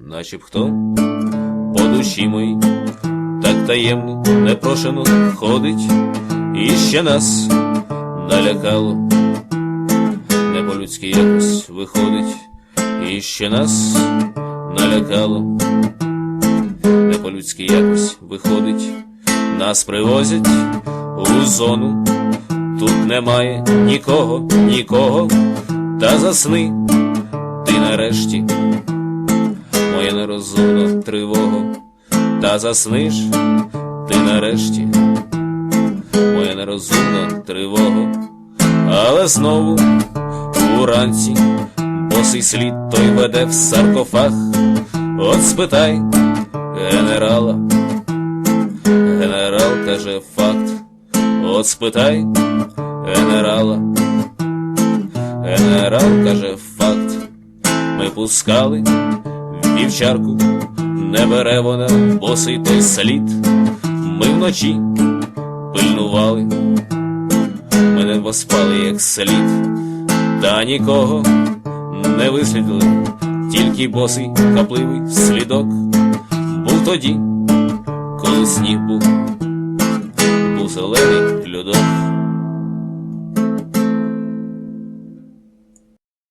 наче б хто по душі моїй, так таємно, непрошено ходить, і ще нас налякало, не по-людськи якось виходить, і ще нас налякало, не по-людськи якось виходить, нас привозять у зону, тут немає нікого, нікого, та засни ти нарешті, моя нерозумна тривога, та засниш ти нарешті, моя нерозумна тривога, але знову уранці босий слід той веде в саркофаг, от спитай генерала, генерал каже факт, от спитай генерала. Генерал каже факт, ми пускали вівчарку, не бере вона босий той слід. Ми вночі пильнували, ми не поспали як слід, та нікого не вислідили, тільки босий капливий слідок був тоді, коли сніг був, був зелений льодок.